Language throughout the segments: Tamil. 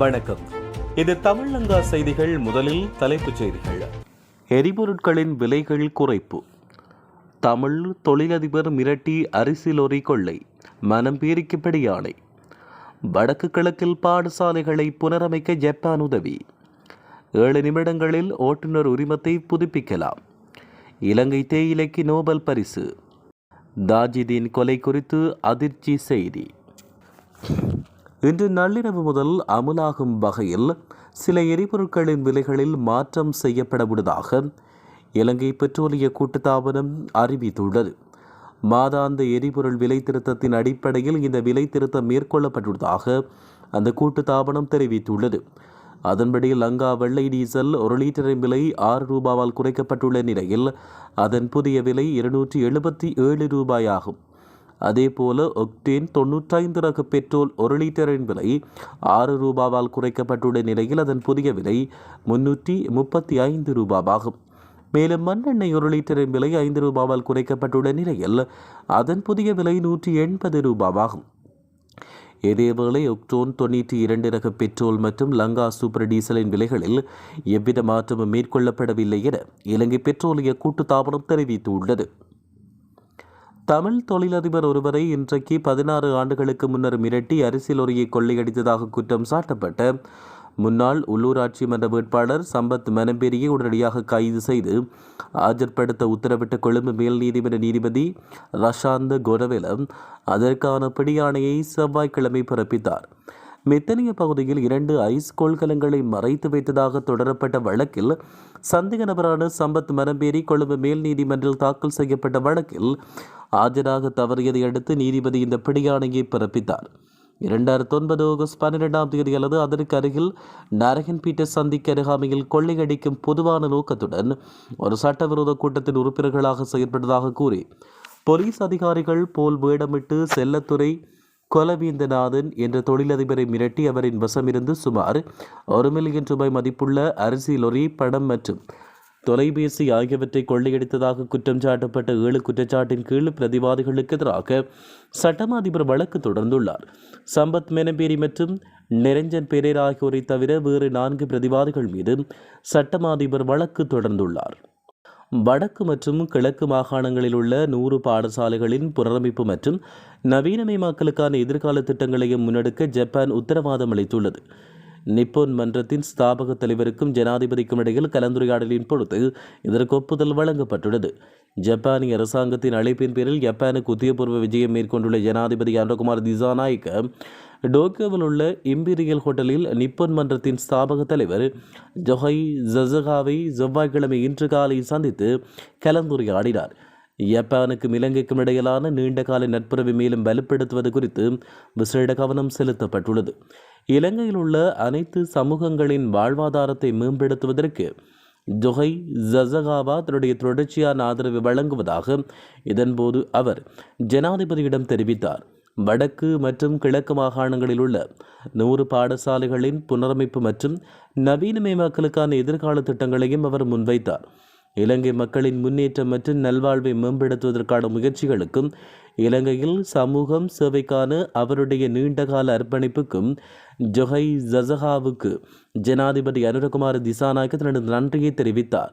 வணக்கம். இது தமிழங்கா செய்திகள் முதலில் தலைப்புச் செய்திகள். எரிபொருட்களின் விலைகள் குறைப்பு. தமிழ் தொழிலதிபர் மிரட்டி அரிசி லொறி கொள்ளை. மனம் பீரிக்கப்படி யானை வடக்கு கிழக்கில் பாடசாலைகளை புனரமைக்க ஜப்பான் உதவி. ஏழு நிமிடங்களில் ஓட்டுநர் உரிமத்தை புதுப்பிக்கலாம். இலங்கை தேயிலைக்கு நோபல் பரிசு. தாஜிதீன் கொலை குறித்து அதிர்ச்சி செய்தி. இன்று நள்ளிரவு முதல் அமுலாகும் வகையில் சில எரிபொருட்களின் விலைகளில் மாற்றம் செய்யப்படவுள்ளதாக இலங்கை பெட்ரோலிய கூட்டுத்தாபனம் அறிவித்துள்ளது. மாதாந்த எரிபொருள் விலை திருத்தத்தின் அடிப்படையில் இந்த விலை திருத்தம் மேற்கொள்ளப்பட்டுள்ளதாக அந்த கூட்டுத்தாபனம் தெரிவித்துள்ளது. அதன்படி லங்கா வெள்ளை டீசல் ஒரு லீட்டரின் விலை ஆறு ரூபாவால் குறைக்கப்பட்டுள்ள நிலையில் அதன் புதிய விலை இருநூற்றி எழுபத்தி ஏழு ரூபாயாகும். அதேபோல ஒக்டேன் தொன்னூற்றைந்து ரக பெட்ரோல் ஒரு லிட்டரின் விலை ஆறு ரூபாவால் குறைக்கப்பட்டுள்ள நிலையில் அதன் புதிய விலை முன்னூற்றி முப்பத்தி ஐந்து ரூபாவாகும். மேலும் மண்ணெண்ணெய் ஒரு லிட்டரின் விலை ஐந்து ரூபாவால் குறைக்கப்பட்டுள்ள நிலையில் அதன் புதிய விலை நூற்றி எண்பது ரூபாவாகும். இதேவேளை ஒக்டோன் தொண்ணூற்றி இரண்டு ரக பெட்ரோல் மற்றும் லங்கா சூப்பர் டீசலின் விலைகளில் எவ்வித மாற்றமும் மேற்கொள்ளப்படவில்லை என இலங்கை பெட்ரோலிய கூட்டுத்தாபனம் தெரிவித்துள்ளது. தமிழ் தொழிலதிபர் ஒருவரை இன்றைக்கு பதினாறு ஆண்டுகளுக்கு முன்னர் மிரட்டி அரிசி லொரியை கொள்ளையடித்ததாக குற்றம் சாட்டப்பட்ட முன்னாள் உள்ளூராட்சி மன்ற வேட்பாளர் சம்பத் மனம்பேரியை உடனடியாக கைது செய்து ஆஜர்படுத்த உத்தரவிட்ட கொழும்பு மேல் நீதிமன்ற நீதிபதி ரஷாந்த் கொரவெலம் அதற்கான பிடியாணையை செவ்வாய்க்கிழமை பிறப்பித்தார். மெத்தனிய பகுதியில் இரண்டு ஐஸ் கொள்கலங்களை மறைத்து வைத்ததாக தொடரப்பட்ட வழக்கில் சந்தேக நபரான சம்பத் மரம்பேரி கொழும்பு மேல் நீதிமன்றில் தாக்கல் செய்யப்பட்ட வழக்கில் ஆஜராக தவறியதை அடுத்து நீதிபதி இந்த பிடியாணையை பிறப்பித்தார். இரண்டாயிரத்தி ஒன்பது ஆகஸ்ட் பன்னிரெண்டாம் தேதி அல்லது அதற்கு அருகில் நரகன் பீட்டர் சந்திக்கு அருகாமையில் கொள்ளையடிக்கும் பொதுவான நோக்கத்துடன் ஒரு சட்டவிரோத கூட்டத்தின் உறுப்பினர்களாக செயற்பட்டதாக கூறி போலீஸ் அதிகாரிகள் போல் வேடமிட்டு செல்லத்துறை கொலவீந்தநாதன் என்ற தொழிலதிபரை மிரட்டி அவரின் வசமிருந்து சுமார் ஒரு மில்லியன் ரூபாய் மதிப்புள்ள அரிசி லொரி படம் மற்றும் தொலைபேசி ஆகியவற்றை கொள்ளையடித்ததாக குற்றம் சாட்டப்பட்ட ஏழு குற்றச்சாட்டின் கீழ் பிரதிவாதிகளுக்கு எதிராக சட்டமா அதிபர் வழக்கு தொடர்ந்துள்ளார். சம்பத் மெனபேரி மற்றும் நிரஞ்சன் பெரேர் ஆகியோரை தவிர வேறு நான்கு பிரதிவாதிகள் மீது சட்டமா அதிபர் வழக்கு தொடர்ந்துள்ளார். வடக்கு மற்றும் கிழக்கு மாகாணங்களில் உள்ள நூறு பாடசாலைகளின் புனரமைப்பு மற்றும் நவீனமயமாக்கலுக்கான எதிர்கால திட்டங்களையும் முன்னெடுக்க ஜப்பான் உத்தரவாதம் அளித்துள்ளது. நிப்போன் மன்றத்தின் ஸ்தாபக தலைவருக்கும் ஜனாதிபதிக்கும் இடையில் கலந்துரையாடலின் பொழுது இதற்கு ஒப்புதல் வழங்கப்பட்டுள்ளது. ஜப்பானிய அரசாங்கத்தின் அழைப்பின் பேரில் ஜப்பானுக்கு உத்தியபூர்வ விஜயம் மேற்கொண்டுள்ள ஜனாதிபதி அன்றகுமார் திசாநாயக்க டோக்கியோவில் உள்ள இம்பீரியல் ஹோட்டலில் நிப்பன் மன்றத்தின் ஸ்தாபக தலைவர் ஜொஹை ஜசகாவை செவ்வாய்க்கிழமை இன்று காலை சந்தித்து கலந்துரையாடினார். ஜப்பானுக்கும் இலங்கைக்கும் இடையிலான நீண்டகால நட்புறவை மேலும் வலுப்படுத்துவது குறித்து விசேட கவனம் செலுத்தப்பட்டுள்ளது. இலங்கையில் உள்ள அனைத்து சமூகங்களின் வாழ்வாதாரத்தை மேம்படுத்துவதற்கு ஜொஹை ஜசகாவா தன்னுடைய தொடர்ச்சியான ஆதரவை வழங்குவதாக இதன்போது அவர் ஜனாதிபதியிடம் தெரிவித்தார். வடக்கு மற்றும் கிழக்கு மாகாணங்களில் உள்ள நூறு பாடசாலைகளின் புனரமைப்பு மற்றும் நவீனமயமாக்கலுக்கான எதிர்கால திட்டங்களையும் அவர் முன்வைத்தார். இலங்கை மக்களின் முன்னேற்றம் மற்றும் நல்வாழ்வை மேம்படுத்துவதற்கான முயற்சிகளுக்கும் இலங்கையில் சமூகம் சேவைக்கான அவருடைய நீண்டகால அர்ப்பணிப்புக்கும் ஜொஹை ஜசஹாவுக்கு ஜனாதிபதி அனுரகுமார் திசாநாயக்கு தனது நன்றியை தெரிவித்தார்.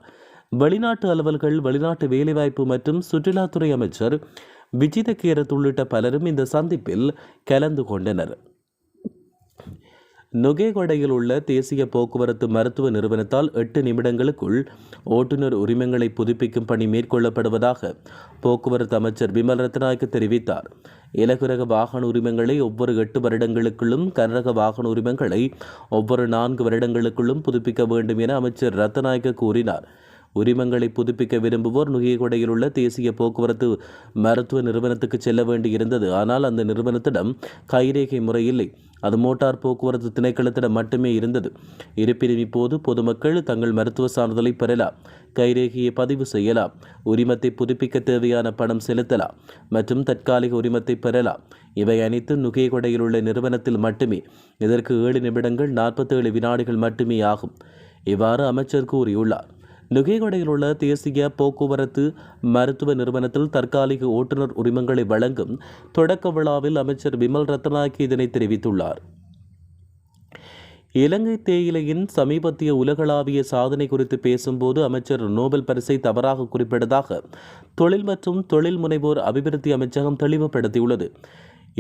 வெளிநாட்டு அலுவல்கள் வெளிநாட்டு வேலைவாய்ப்பு மற்றும் சுற்றுலாத்துறை அமைச்சர் விஜித கேரத் உள்ளிட்ட பலரும் இந்த சந்திப்பில் கலந்து கொண்டனர். நுகேகொடையில் உள்ள தேசிய போக்குவரத்து மருத்துவ நிறுவனத்தால் எட்டு நிமிடங்களுக்குள் ஓட்டுநர் உரிமங்களை புதுப்பிக்கும் பணி மேற்கொள்ளப்படுவதாக போக்குவரத்து அமைச்சர் விமல் ரத்நாயக்க தெரிவித்தார். இலகுரக வாகன உரிமங்களை ஒவ்வொரு எட்டு வருடங்களுக்குள்ளும் கனரக வாகன உரிமங்களை ஒவ்வொரு நான்கு வருடங்களுக்குள்ளும் புதுப்பிக்க வேண்டும் என அமைச்சர் ரத்நாயக்க கூறினார். உரிமங்களை புதுப்பிக்க விரும்புவோர் நுகையகொடையில் உள்ள தேசிய போக்குவரத்து மருத்துவ நிறுவனத்துக்கு செல்ல வேண்டி இருந்தது ஆனால் அந்த நிறுவனத்திடம் கைரேகை முறை இல்லை அது மோட்டார் போக்குவரத்து திணைக்களத்திடம் மட்டுமே இருந்தது. இருப்பினும் இப்போது பொதுமக்கள் தங்கள் மருத்துவ சான்றிதழை பெறலாம். கைரேகையை பதிவு செய்யலாம். உரிமத்தை புதுப்பிக்க தேவையான பணம் செலுத்தலாம். மற்றும் தற்காலிக உரிமத்தை பெறலாம். இவை அனைத்தும் நுகையகொடையில் உள்ள நிறுவனத்தில் மட்டுமே. இதற்கு ஏழு நிமிடங்கள் நாற்பத்தேழு வினாடிகள் மட்டுமே ஆகும். இவ்வாறு அமைச்சர் கூறியுள்ளார். நுகைகொடையில் உள்ள தேசிய போக்குவரத்து மருத்துவ நிறுவனத்தில் தற்காலிக ஓட்டுநர் உரிமங்களை வழங்கும் தொடக்க விழாவில் அமைச்சர் விமல் ரத்னாக்கி இதனை தெரிவித்துள்ளார். இலங்கை தேயிலையின் சமீபத்திய உலகளாவிய சாதனை குறித்து பேசும்போது அமைச்சர் நோபல் பரிசை தவறாக குறிப்பிட்டதாக தொழில் மற்றும் தொழில் முனைவோர் அபிவிருத்தி அமைச்சகம் தெளிவுபடுத்தியுள்ளது.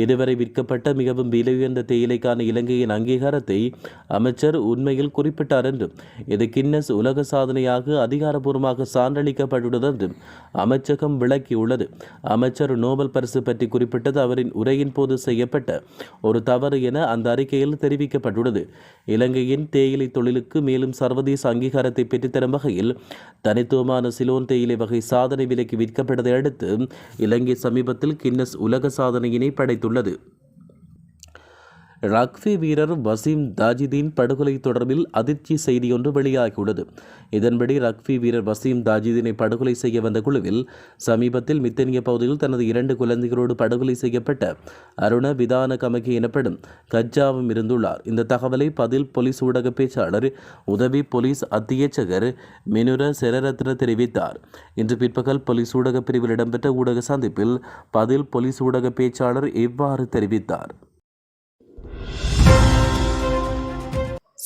இதுவரை விற்கப்பட்ட மிகவும் விலையுயர்ந்த தேயிலைக்கான இலங்கையின் அங்கீகாரத்தை அமைச்சர் உண்மையில் குறிப்பிட்டார் என்றும் இது கின்னஸ் உலக சாதனையாக அதிகாரப்பூர்வமாக சான்றளிக்கப்பட்டுள்ளது என்றும் அமைச்சகம் விளக்கியுள்ளது. அமைச்சர் நோபல் பரிசு பற்றி குறிப்பிட்டது அவரின் உரையின் போது செய்யப்பட்ட ஒரு தவறு என அந்த அறிக்கையில் தெரிவிக்கப்பட்டுள்ளது. இலங்கையின் தேயிலை தொழிலுக்கு மேலும் சர்வதேச அங்கீகாரத்தை பெற்றுத்தரும் வகையில் தனித்துவமான சிலோன் தேயிலை வகை சாதனை விலைக்கு விற்கப்பட்டதை அடுத்து இலங்கை சமீபத்தில் கின்னஸ் உலக சாதனையினை படைத்துள்ளது. தெரிவித்துள்ளது ரக்பி வீரர் வசீம் தாஜிதீன் படுகொலை தொடர்பில் அதிர்ச்சி செய்தியொன்று வெளியாகியுள்ளது. இதன்படி ரக்பி வீரர் வசீம் தாஜிதீனை படுகொலை செய்ய வந்த குழுவில் சமீபத்தில் மித்தனிய பகுதியில் தனது இரண்டு குழந்தைகளோடு படுகொலை செய்யப்பட்ட அருண விதான கமகி எனப்படும் கஜ்ஜாவும் இருந்துள்ளார். இந்த தகவலை பதில் போலீஸ் ஊடக பேச்சாளர் உதவி போலீஸ் அத்தியட்சகர் மினுர செரரத்ன தெரிவித்தார். இன்று பிற்பகல் போலீஸ் ஊடக பிரிவில் இடம்பெற்ற ஊடக சந்திப்பில் பதில் போலீஸ் ஊடக பேச்சாளர் இவ்வாறு தெரிவித்தார்.